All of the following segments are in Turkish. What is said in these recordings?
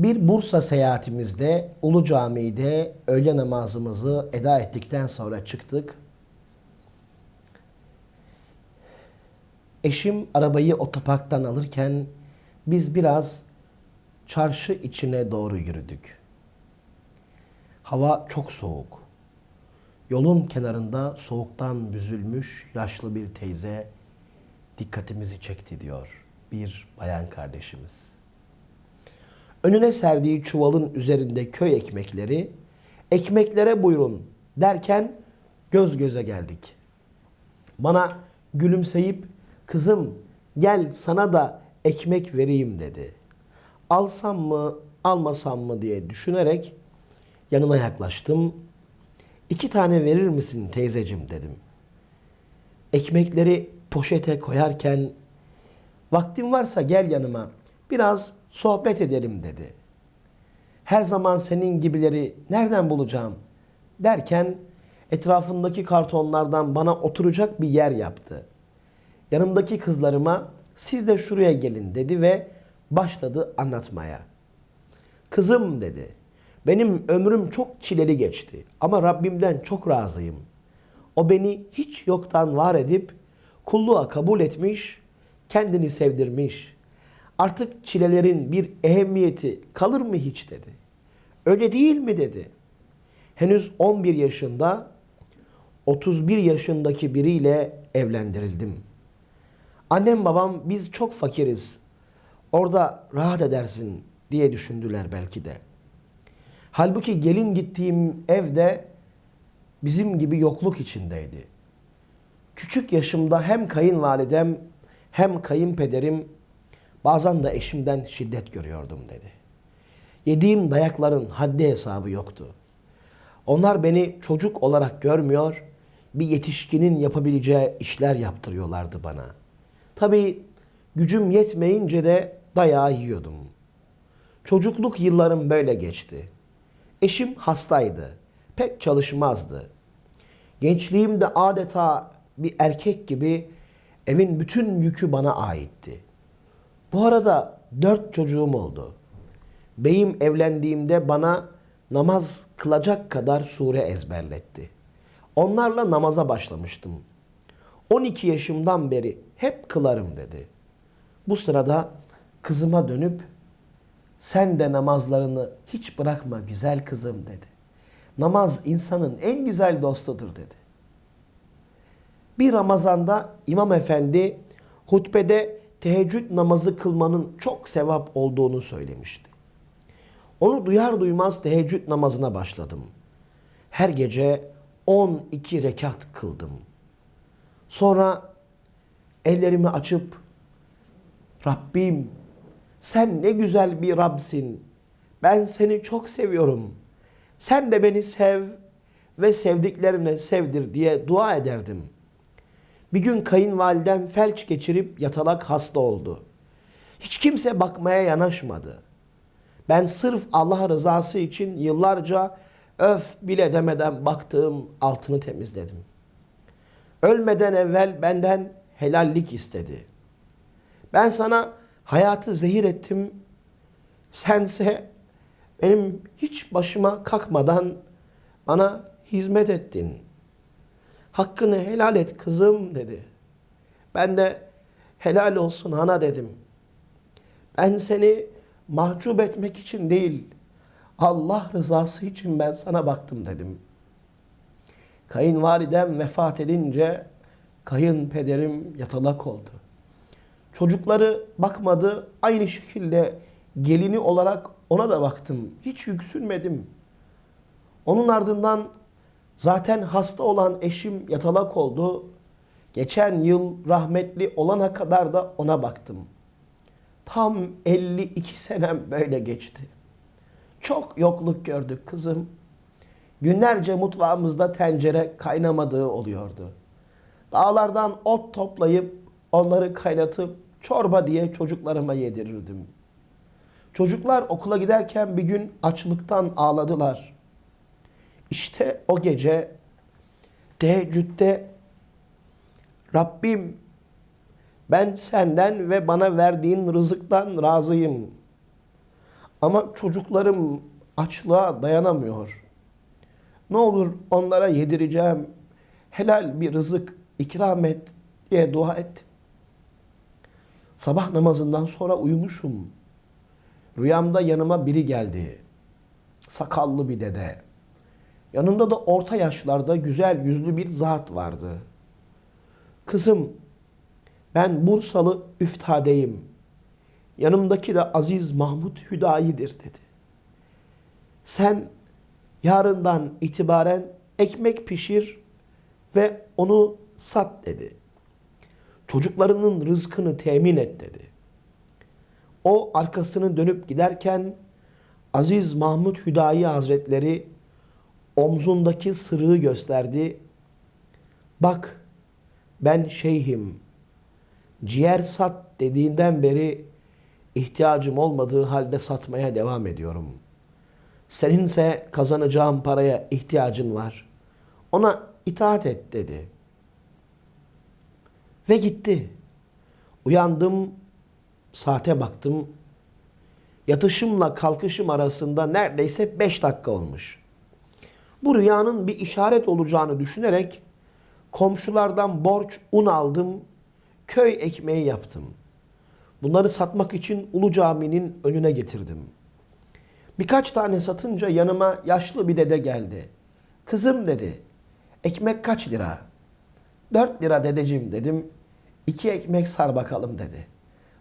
Bir Bursa seyahatimizde Ulu Cami'de öğle namazımızı eda ettikten sonra çıktık. Eşim arabayı otoparktan alırken biz biraz çarşı içine doğru yürüdük. Hava çok soğuk. Yolun kenarında soğuktan büzülmüş yaşlı bir teyze dikkatimizi çekti diyor bir bayan kardeşimiz. Önüne serdiği çuvalın üzerinde köy ekmekleri, ekmeklere buyurun derken göz göze geldik. Bana gülümseyip kızım gel sana da ekmek vereyim dedi. Alsam mı almasam mı diye düşünerek yanına yaklaştım. İki tane verir misin teyzecim dedim. Ekmekleri poşete koyarken vaktin varsa gel yanıma biraz sohbet edelim dedi. Her zaman senin gibileri nereden bulacağım derken etrafındaki kartonlardan bana oturacak bir yer yaptı. Yanımdaki kızlarıma siz de şuraya gelin dedi ve başladı anlatmaya. Kızım dedi. Benim ömrüm çok çileli geçti ama Rabbimden çok razıyım. O beni hiç yoktan var edip kulluğa kabul etmiş, kendini sevdirmiş. Artık çilelerin bir ehemmiyeti kalır mı hiç dedi. Öyle değil mi dedi. Henüz 11 yaşında 31 yaşındaki biriyle evlendirildim. Annem babam biz çok fakiriz. Orada rahat edersin diye düşündüler belki de. Halbuki gelin gittiğim evde bizim gibi yokluk içindeydi. Küçük yaşımda hem kayınvalidem hem kayınpederim bazen de eşimden şiddet görüyordum dedi. Yediğim dayakların haddi hesabı yoktu. Onlar beni çocuk olarak görmüyor, bir yetişkinin yapabileceği işler yaptırıyorlardı bana. Tabii gücüm yetmeyince de dayağı yiyordum. Çocukluk yıllarım böyle geçti. Eşim hastaydı. Pek çalışmazdı. Gençliğimde adeta bir erkek gibi evin bütün yükü bana aitti. Bu arada dört çocuğum oldu. Beyim evlendiğimde bana namaz kılacak kadar sure ezberletti. Onlarla namaza başlamıştım. 12 yaşımdan beri hep kılarım dedi. Bu sırada kızıma dönüp sen de namazlarını hiç bırakma güzel kızım dedi. Namaz insanın en güzel dostudur dedi. Bir Ramazan'da İmam Efendi hutbede teheccüd namazı kılmanın çok sevap olduğunu söylemişti. Onu duyar duymaz teheccüd namazına başladım. Her gece 12 rekat kıldım. Sonra ellerimi açıp Rabbim sen ne güzel bir Rabsin. Ben seni çok seviyorum. Sen de beni sev ve sevdiklerine sevdir diye dua ederdim. Bir gün kayınvalidem felç geçirip yatalak hasta oldu. Hiç kimse bakmaya yanaşmadı. Ben sırf Allah rızası için yıllarca öf bile demeden baktığım altını temizledim. Ölmeden evvel benden helallik istedi. Ben sana hayatı zehir ettim. Sense benim hiç başıma kalkmadan bana hizmet ettin. Hakkını helal et kızım dedi. Ben de helal olsun ana dedim. Ben seni mahcup etmek için değil, Allah rızası için ben sana baktım dedim. Kayınvalidem vefat edince kayınpederim yatalak oldu. Çocukları bakmadı. Aynı şekilde gelini olarak ona da baktım. Hiç yüksünmedim. Onun ardından zaten hasta olan eşim yatalak oldu. Geçen yıl rahmetli olana kadar da ona baktım. Tam 52 senem böyle geçti. Çok yokluk gördük kızım. Günlerce mutfağımızda tencere kaynamadığı oluyordu. Dağlardan ot toplayıp onları kaynatıp çorba diye çocuklarıma yedirirdim. Çocuklar okula giderken bir gün açlıktan ağladılar. İşte o gece teheccüde Rabbim ben senden ve bana verdiğin rızıktan razıyım. Ama çocuklarım açlığa dayanamıyor. Ne olur onlara yedireceğim. Helal bir rızık ikram et diye dua ettim. Sabah namazından sonra uyumuşum. Rüyamda yanıma biri geldi. Sakallı bir dede. Yanında da orta yaşlarda güzel yüzlü bir zat vardı. Kızım, ben Bursalı üftadeyim. Yanımdaki de Aziz Mahmut Hüdayi'dir dedi. Sen yarından itibaren ekmek pişir ve onu sat dedi. Çocuklarının rızkını temin et dedi. O arkasını dönüp giderken Aziz Mahmut Hüdayi Hazretleri omzundaki sırığı gösterdi. Bak ben şeyhim. Ciğer sat dediğinden beri ihtiyacım olmadığı halde satmaya devam ediyorum. Seninse kazanacağım paraya ihtiyacın var. Ona itaat et dedi. Ve gitti. Uyandım, saate baktım. Yatışımla kalkışım arasında neredeyse beş dakika olmuş. Bu rüyanın bir işaret olacağını düşünerek komşulardan borç un aldım, köy ekmeği yaptım. Bunları satmak için Ulu Cami'nin önüne getirdim. Birkaç tane satınca yanıma yaşlı bir dede geldi. Kızım dedi, ekmek kaç lira? Dört lira dedeciğim dedim. İki ekmek sar bakalım dedi.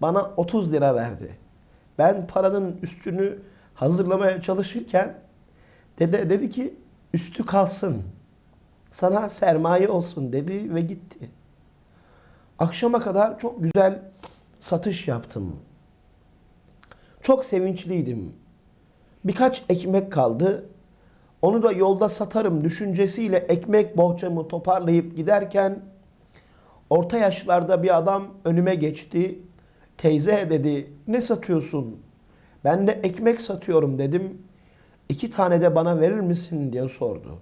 Bana 30 lira verdi. Ben paranın üstünü hazırlamaya çalışırken dede dedi ki üstü kalsın. Sana sermaye olsun dedi ve gitti. Akşama kadar çok güzel satış yaptım. Çok sevinçliydim. Birkaç ekmek kaldı. Onu da yolda satarım düşüncesiyle ekmek bohçamı toparlayıp giderken orta yaşlarda bir adam önüme geçti. Teyze dedi ne satıyorsun? Ben de ekmek satıyorum dedim. İki tane de bana verir misin diye sordu.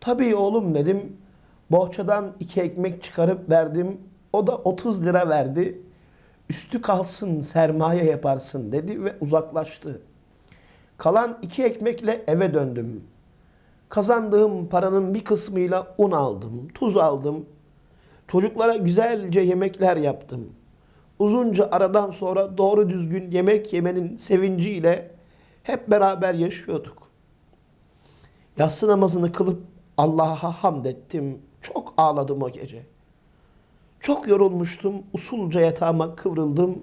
Tabii oğlum dedim. Bohçadan iki ekmek çıkarıp verdim. O da 30 lira verdi. Üstü kalsın sermaye yaparsın dedi ve uzaklaştı. Kalan iki ekmekle eve döndüm. Kazandığım paranın bir kısmıyla un aldım, tuz aldım. Çocuklara güzelce yemekler yaptım. Uzunca aradan sonra doğru düzgün yemek yemenin sevinciyle hep beraber yaşıyorduk. Yatsı namazını kılıp Allah'a hamd ettim. Çok ağladım o gece. Çok yorulmuştum. Usulca yatağıma kıvrıldım.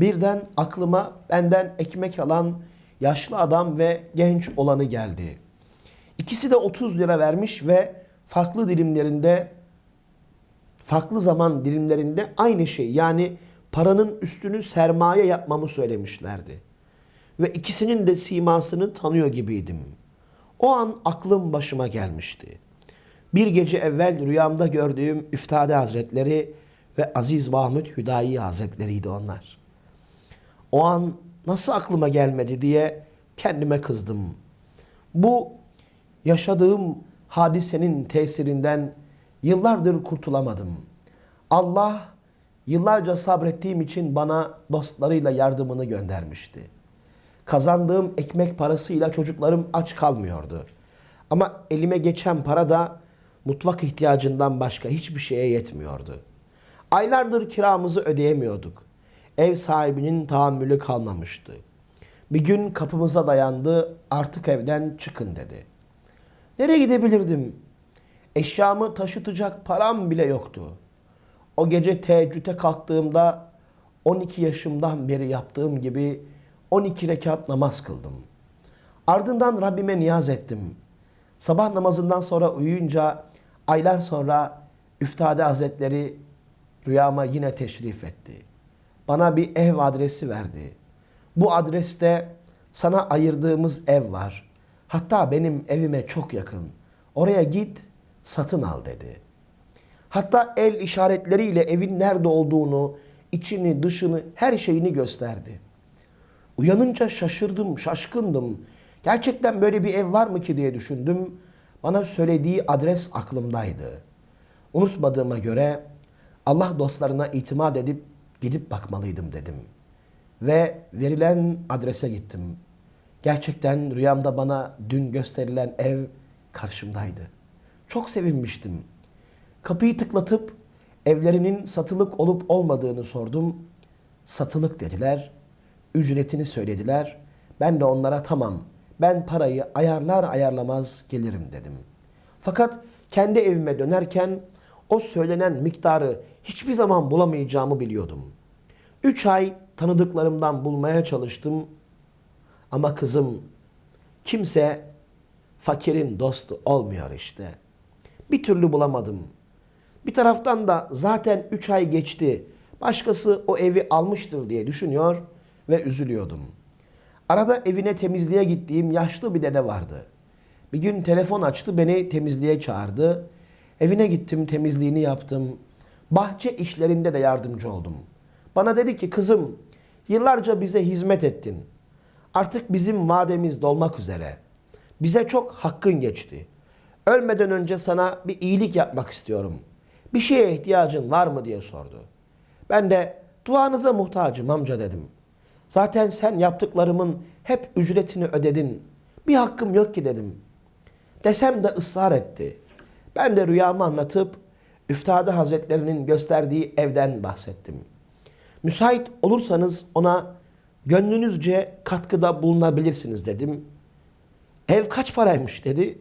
Birden aklıma benden ekmek alan yaşlı adam ve genç olanı geldi. İkisi de 30 lira vermiş ve farklı dilimlerinde farklı zaman dilimlerinde aynı şey yani paranın üstünü sermaye yapmamı söylemişlerdi. Ve ikisinin de simasını tanıyor gibiydim. O an aklım başıma gelmişti. Bir gece evvel rüyamda gördüğüm Üftade Hazretleri ve Aziz Mahmut Hüdayi Hazretleri'ydi onlar. O an nasıl aklıma gelmedi diye kendime kızdım. Bu yaşadığım hadisenin tesirinden yıllardır kurtulamadım. Allah yıllarca sabrettiğim için bana dostlarıyla yardımını göndermişti. Kazandığım ekmek parasıyla çocuklarım aç kalmıyordu. Ama elime geçen para da mutfak ihtiyacından başka hiçbir şeye yetmiyordu. Aylardır kiramızı ödeyemiyorduk. Ev sahibinin tahammülü kalmamıştı. Bir gün kapımıza dayandı, artık evden çıkın dedi. Nereye gidebilirdim? Eşyamı taşıtacak param bile yoktu. O gece teheccüde kalktığımda 12 yaşımdan beri yaptığım gibi 12 rekat namaz kıldım. Ardından Rabbime niyaz ettim. Sabah namazından sonra uyuyunca aylar sonra Üftade Hazretleri rüyama yine teşrif etti. Bana bir ev adresi verdi. Bu adreste sana ayırdığımız ev var. Hatta benim evime çok yakın. Oraya git, satın al dedi. Hatta el işaretleriyle evin nerede olduğunu, içini, dışını, her şeyini gösterdi. Uyanınca şaşırdım, şaşkındım. Gerçekten böyle bir ev var mı ki diye düşündüm. Bana söylediği adres aklımdaydı. Unutmadığıma göre Allah dostlarına itimat edip gidip bakmalıydım dedim. Ve verilen adrese gittim. Gerçekten rüyamda bana dün gösterilen ev karşımdaydı. Çok sevinmiştim. Kapıyı tıklatıp evlerinin satılık olup olmadığını sordum. Satılık dediler. Ücretini söylediler. Ben de onlara tamam ben parayı ayarlar ayarlamaz gelirim dedim. Fakat kendi evime dönerken o söylenen miktarı hiçbir zaman bulamayacağımı biliyordum. Üç ay tanıdıklarımdan bulmaya çalıştım ama kızım kimse fakirin dostu olmuyor işte. Bir türlü bulamadım. Bir taraftan da zaten 3 ay geçti. Başkası o evi almıştır diye düşünüyor ve üzülüyordum. Arada evine temizliğe gittiğim yaşlı bir dede vardı. Bir gün telefon açtı beni temizliğe çağırdı. Evine gittim temizliğini yaptım. Bahçe işlerinde de yardımcı oldum. Bana dedi ki kızım yıllarca bize hizmet ettin. Artık bizim vademiz dolmak üzere. Bize çok hakkın geçti. Ölmeden önce sana bir iyilik yapmak istiyorum. Bir şeye ihtiyacın var mı diye sordu. Ben de duanıza muhtacım amca dedim. Zaten sen yaptıklarımın hep ücretini ödedin. Bir hakkım yok ki dedim. Desem de ısrar etti. Ben de rüyamı anlatıp Üftade Hazretlerinin gösterdiği evden bahsettim. Müsait olursanız ona gönlünüzce katkıda bulunabilirsiniz dedim. Ev kaç paraymış dedi.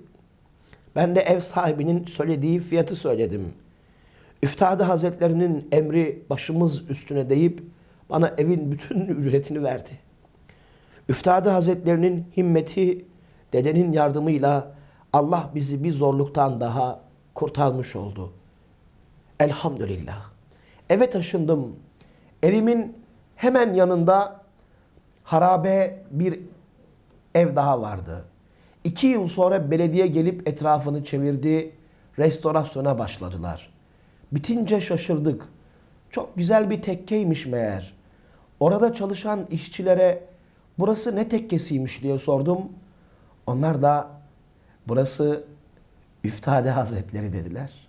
Ben de ev sahibinin söylediği fiyatı söyledim. Üftade Hazretlerinin emri başımız üstüne deyip bana evin bütün ücretini verdi. Üftade Hazretlerinin himmeti, dedenin yardımıyla Allah bizi bir zorluktan daha kurtarmış oldu. Elhamdülillah. Eve taşındım. Evimin hemen yanında harabe bir ev daha vardı. İki yıl sonra belediye gelip etrafını çevirdi, restorasyona başladılar. Bitince şaşırdık. Çok güzel bir tekkeymiş meğer. Orada çalışan işçilere burası ne tekkesiymiş diye sordum. Onlar da burası Üftade Hazretleri dediler.